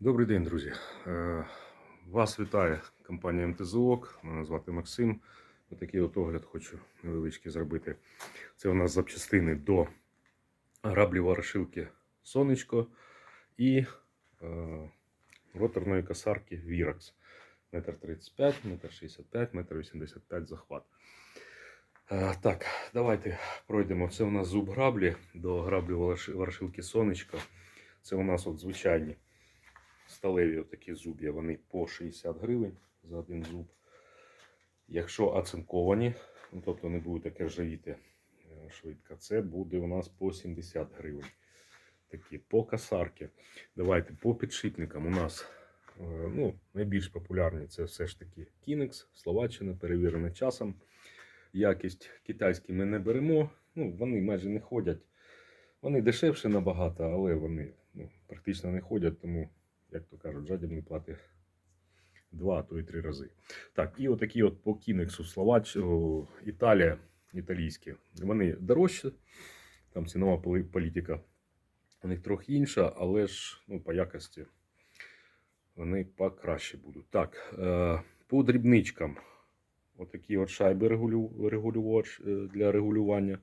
Добрий день, друзі. Е, Вас вітає компанія МТЗОК. Мене звати Максим. Отакий от огляд хочу невеличкий зробити. Це у нас запчастини до граблі ворошилки Сонечко і е, роторної косарки Virax. Метр 35, метр 65, метр 85 захват. Е, Так, давайте пройдемо. Це у нас зуб граблі до граблі вороши- ворошилки Сонечко. Це у нас от звичайні сталеві такі зуб'я, вони по 60 гривень за один зуб. Якщо оцинковані, ну, тобто не будуть таке ржавіти е, швидко, це буде у нас по 70 гривень. Такі по касарки. Давайте по підшипникам у нас е, ну, найбільш популярні це все ж таки Kinex, Словаччина, перевірена часом. Якість китайські ми не беремо. Ну, вони майже не ходять. Вони дешевше набагато, але вони ну, практично не ходять, тому як то кажуть, жадібний платить два, а то і три рази. Так, і отакі от по Кінексу Словач, Італія, італійські. Вони дорожчі, там цінова політика у них трохи інша, але ж ну, по якості вони покраще будуть. Так, е, по дрібничкам. Отакі от шайби регулювач е, для регулювання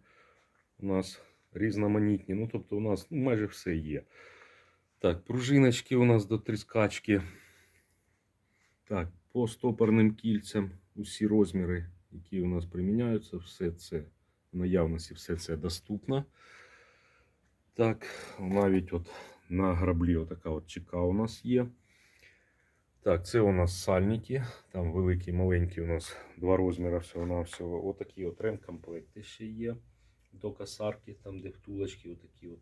у нас різноманітні. Ну, тобто у нас ну, майже все є. Так, пружиночки у нас до тріскачки. Так, по стопорним кільцям усі розміри, які у нас приміняються, все це в наявності, все це доступно. Так, навіть от на граблі отака от чека у нас є. Так, це у нас сальники. Там великі, маленькі у нас два розміри всього-навсього. Отакі от ремкомплекти ще є до косарки, там де втулочки, отакі от,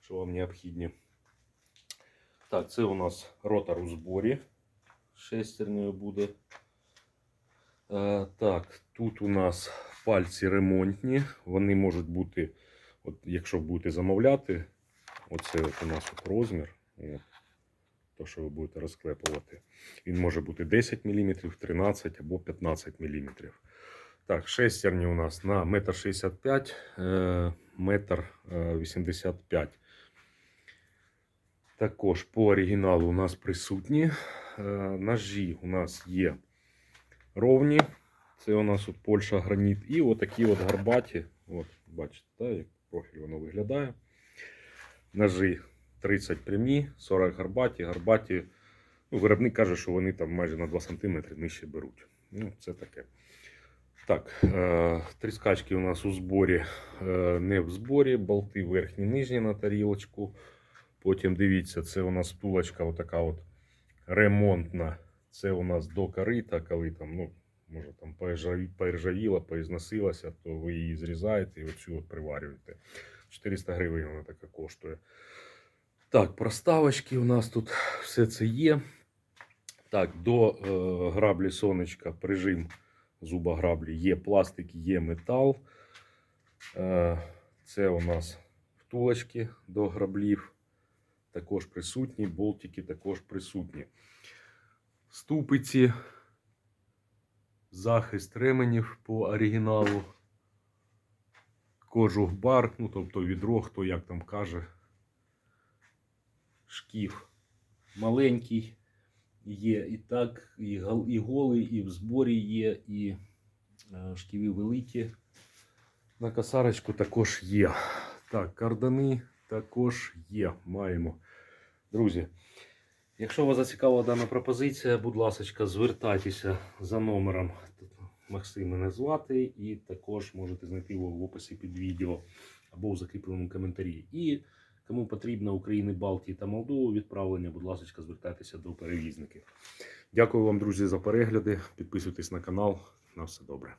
що вам необхідні. Так, це у нас ротор у зборі. Шестернею буде. Е, так, тут у нас пальці ремонтні. Вони можуть бути, от, якщо будете замовляти, оце от у нас от розмір. От, то, що ви будете розклепувати. Він може бути 10 мм, 13 або 15 мм. Так, шестерні у нас на 1,65 м, метр е, 85 також по оригіналу у нас присутні. Е, Ножі у нас є ровні. Це у нас от Польща граніт. І отакі от гарбаті. От, бачите, так, як профіль воно виглядає. Ножі 30 прямі, 40 гарбаті. Гарбаті, ну, виробник каже, що вони там майже на 2 см нижче беруть. Ну, це таке. Так, е, тріскачки у нас у зборі, е, не в зборі, болти верхні, нижні на тарілочку. Потім дивіться, це у нас втулочка отака от ремонтна. Це у нас до корита, коли там, ну, може там поіржаві- поіржавіла, поізносилася, то ви її зрізаєте і оцю от приварюєте. 400 гривень вона така коштує. Так, проставочки у нас тут все це є. Так, до е, граблі сонечка прижим зуба граблі є пластик, є метал. Е, це у нас втулочки до граблів також присутні, болтики також присутні. Ступиці, захист ременів по оригіналу, кожух бар, ну тобто відро, хто як там каже. Шкіф маленький є і так, і, голий, і в зборі є, і е, шківи великі. На косарочку також є. Так, кардани також є. Маємо. Друзі, якщо вас зацікавила дана пропозиція, будь ласка, звертайтеся за номером. Максим мене звати, і також можете знайти його в описі під відео або у закріпленому коментарі. І кому потрібно України, Балтії та Молдову відправлення, будь ласка, звертайтеся до перевізників. Дякую вам, друзі, за перегляди. Підписуйтесь на канал. На все добре.